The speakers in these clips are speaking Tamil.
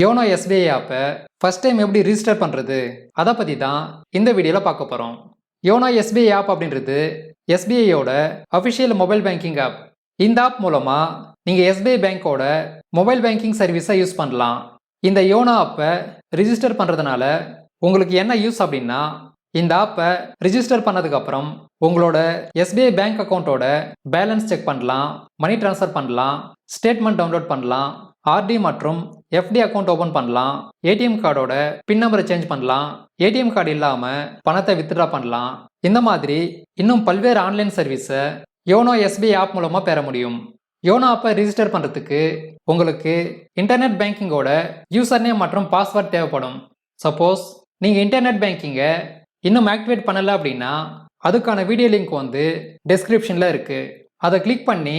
யோனோ எஸ்பிஐ ஆப்பை ஃபர்ஸ்ட் டைம் எப்படி ரிஜிஸ்டர் பண்ணுறது அதை பற்றி தான் இந்த வீடியோவில் பார்க்க போகிறோம் யோனோ எஸ்பிஐ ஆப் அப்படின்றது எஸ்பிஐயோட அஃபிஷியல் மொபைல் பேங்கிங் ஆப் இந்த ஆப் மூலமாக நீங்கள் எஸ்பிஐ பேங்க்கோட மொபைல் பேங்கிங் சர்வீஸை யூஸ் பண்ணலாம். இந்த யோனோ ஆப்பை ரிஜிஸ்டர் பண்ணுறதுனால உங்களுக்கு என்ன யூஸ் அப்படின்னா இந்த ஆப்பை ரிஜிஸ்டர் பண்ணதுக்கப்புறம் உங்களோட எஸ்பிஐ பேங்க் அக்கௌண்ட்டோட பேலன்ஸ் செக் பண்ணலாம் மணி ட்ரான்ஸ்ஃபர் பண்ணலாம் ஸ்டேட்மெண்ட் டவுன்லோட் பண்ணலாம் ஆர்டி மற்றும் எஃப்டி அக்கௌண்ட் ஓப்பன் பண்ணலாம். ஏடிஎம் கார்டோட பின் நம்பரை சேஞ்ச் பண்ணலாம். ஏடிஎம் கார்டு இல்லாமல் பணத்தை வித்ட்ரா பண்ணலாம். இந்த மாதிரி இன்னும் பல்வேறு ஆன்லைன் சர்வீஸை யோனோ எஸ்பிஐ ஆப் மூலமாக பெற முடியும். யோனோ ஆப்பை ரிஜிஸ்டர் பண்ணுறதுக்கு உங்களுக்கு இன்டர்நெட் பேங்கிங்கோட யூசர் நேம் மற்றும் பாஸ்வேர்ட் தேவைப்படும். சப்போஸ் நீங்கள் இன்டர்நெட் பேங்கிங்கை இன்னும் ஆக்டிவேட் பண்ணலை அப்படின்னா அதுக்கான வீடியோ லிங்க் வந்து டெஸ்கிரிப்ஷனில் இருக்குது அதை கிளிக் பண்ணி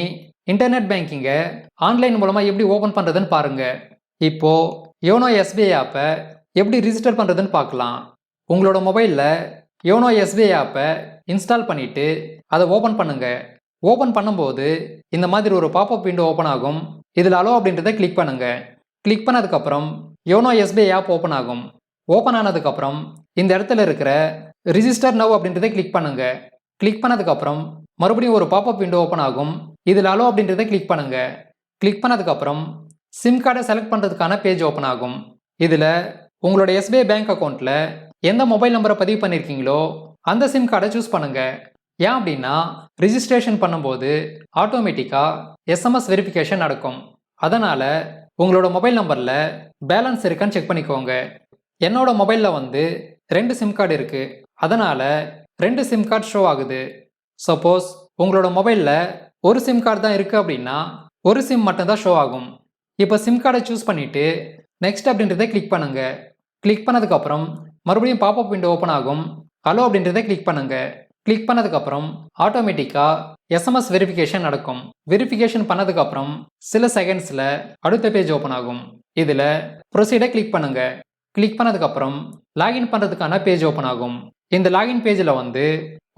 இன்டர்நெட் பேங்கிங்கை ஆன்லைன் மூலமாக எப்படி ஓப்பன் பண்ணுறதுன்னு பாருங்கள் இப்போது யோனோ எஸ்பிஐ ஆப்பை எப்படி ரிஜிஸ்டர் பண்ணுறதுன்னு பார்க்கலாம். உங்களோட மொபைலில் யோனோ எஸ்பிஐ ஆப்பை இன்ஸ்டால் பண்ணிவிட்டு அதை ஓப்பன் பண்ணுங்கள் ஓப்பன் பண்ணும்போது இந்த மாதிரி ஒரு பாப்அப் விண்டோ ஓப்பன் ஆகும். இதில் அலோ அப்படின்றத கிளிக் பண்ணுங்கள் கிளிக் பண்ணதுக்கப்புறம் யோனோ எஸ்பிஐ ஆப் ஓப்பன் ஆகும். ஓப்பன் ஆனதுக்கப்புறம் இந்த இடத்துல இருக்கிற ரிஜிஸ்டர் நவ் அப்படின்றத கிளிக் பண்ணுங்கள் கிளிக் பண்ணதுக்கப்புறம் மறுபடியும் ஒரு பாப்அப் விண்டோ ஓப்பன் ஆகும். இதில் அலோ அப்படின்றத கிளிக் பண்ணுங்கள் கிளிக் பண்ணதுக்கப்புறம் சிம் கார்டை செலக்ட் பண்ணுறதுக்கான பேஜ் ஓப்பன் ஆகும். இதில் உங்களோட எஸ்பிஐ பேங்க் அக்கௌண்ட்டில் எந்த மொபைல் நம்பரை பதிவு பண்ணியிருக்கீங்களோ அந்த சிம் கார்டை சூஸ் பண்ணுங்கள் ஏன் அப்படின்னா ரிஜிஸ்ட்ரேஷன் பண்ணும்போது ஆட்டோமேட்டிக்காக எஸ்எம்எஸ் வெரிஃபிகேஷன் நடக்கும். அதனால் உங்களோட மொபைல் நம்பரில் பேலன்ஸ் இருக்கான்னு செக் பண்ணிக்கோங்க. என்னோட மொபைலில் வந்து ரெண்டு சிம் கார்டு இருக்குது அதனால் ரெண்டு சிம் கார்டு ஷோ ஆகுது. சப்போஸ் உங்களோட மொபைலில் ஒரு சிம் கார்டு தான் இருக்குது அப்படின்னா ஒரு சிம் மட்டும்தான் ஷோ ஆகும். இப்போ சிம் கார்டை சூஸ் பண்ணிவிட்டு நெக்ஸ்ட் அப்படின்றத கிளிக் பண்ணுங்க. கிளிக் பண்ணதுக்கப்புறம் மறுபடியும் பாப்அப் விண்டோ ஓப்பன் ஆகும். ஹலோ அப்படின்றத கிளிக் பண்ணுங்க. கிளிக் பண்ணதுக்கப்புறம் ஆட்டோமேட்டிக்காக எஸ்எம்எஸ் வெரிஃபிகேஷன் நடக்கும். வெரிஃபிகேஷன் பண்ணதுக்கப்புறம் சில செகண்ட்ஸில் அடுத்த பேஜ் ஓப்பன் ஆகும். இதில் ப்ரொசீடை கிளிக் பண்ணுங்க. கிளிக் பண்ணதுக்கப்புறம் லாகின் பண்ணுறதுக்கான பேஜ் ஓப்பன் ஆகும். இந்த லாகின் பேஜில் வந்து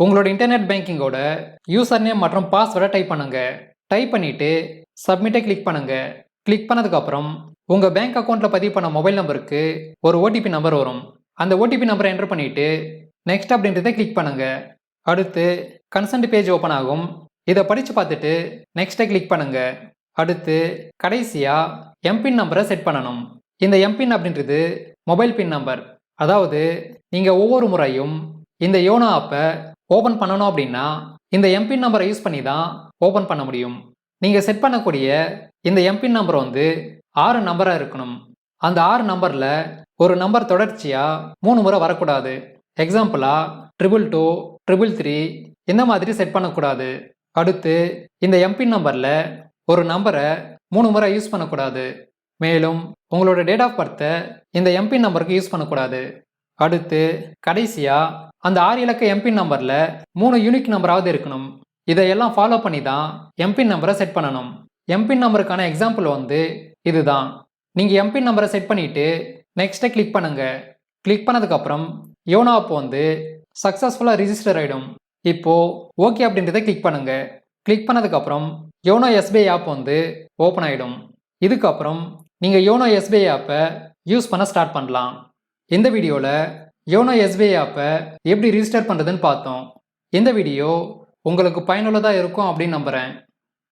உங்களோட இன்டர்நெட் பேங்கிங்கோட யூசர் நேம் மற்றும் பாஸ்வேர்டை டைப் பண்ணுங்கள் டைப் பண்ணிவிட்டு சப்மிட்டை கிளிக் பண்ணுங்கள் கிளிக் பண்ணதுக்கப்புறம் உங்கள் பேங்க் அக்கௌண்ட்டில் பதிவு பண்ண மொபைல் நம்பருக்கு ஒரு ஓடிபி நம்பர் வரும். அந்த ஓடிபி நம்பரை என்டர் பண்ணிவிட்டு நெக்ஸ்ட் அப்படின்றத கிளிக் பண்ணுங்க. அடுத்து கன்சென்ட் பேஜ் ஓப்பன் ஆகும். இதை படித்து பார்த்துட்டு நெக்ஸ்ட்டை கிளிக் பண்ணுங்க. அடுத்து கடைசியாக எம்பின் நம்பரை செட் பண்ணணும். இந்த எம்பின் அப்படின்றது மொபைல் பின் நம்பர் அதாவது நீங்கள் ஒவ்வொரு முறையும் இந்த யோனோ ஆப்பை ஓப்பன் பண்ணணும் அப்படின்னா இந்த எம்பின் நம்பரை யூஸ் பண்ணி தான் ஓப்பன் பண்ண முடியும். நீங்கள் செட் பண்ணக்கூடிய இந்த எம்பின் நம்பர் வந்து ஆறு நம்பராக இருக்கணும். அந்த ஆறு நம்பரில் ஒரு நம்பர் தொடர்ச்சியாக மூணு முறை வரக்கூடாது. எக்ஸாம்பிளாக ட்ரிபிள் டூ ட்ரிபிள் த்ரீ இந்த மாதிரி செட் பண்ணக்கூடாது. அடுத்து இந்த எம்பின் நம்பரில் ஒரு நம்பரை மூணு முறை யூஸ் பண்ணக்கூடாது. மேலும் உங்களோட டேட் ஆஃப் பர்த்தை இந்த எம்பின் நம்பருக்கு யூஸ் பண்ணக்கூடாது. அடுத்து கடைசியாக அந்த ஆறு இலக்க எம்பின் நம்பரில் மூணு யூனிக் நம்பராவது இருக்கணும். இதையெல்லாம் ஃபாலோ பண்ணி தான் எம்பின் நம்பரை செட் பண்ணணும். எம்பின் நம்பருக்கான எக்ஸாம்பிள் வந்து இதுதான். நீங்கள் எம்பின் நம்பரை செட் பண்ணிவிட்டு நெக்ஸ்ட்டை கிளிக் பண்ணுங்க. கிளிக் பண்ணதுக்கப்புறம் யோனோ ஆப் வந்து சக்ஸஸ்ஃபுல்லாக ரிஜிஸ்டர் ஆகிடும் இப்போது ஓகே அப்படின்றத கிளிக் பண்ணுங்க. கிளிக் பண்ணதுக்கப்புறம் யோனோ எஸ்பிஐ ஆப் வந்து ஓப்பன் ஆகிடும் இதுக்கப்புறம் நீங்கள் யோனோ எஸ்பிஐ ஆப்பை யூஸ் பண்ண ஸ்டார்ட் பண்ணலாம். இந்த வீடியோவில் யோனோ எஸ்பிஐ ஆப்பை எப்படி ரிஜிஸ்டர் பண்ணுறதுன்னு பார்த்தோம். இந்த வீடியோ உங்களுக்கு பயனுள்ளதாக இருக்கும் அப்படின்னு நம்புகிறேன்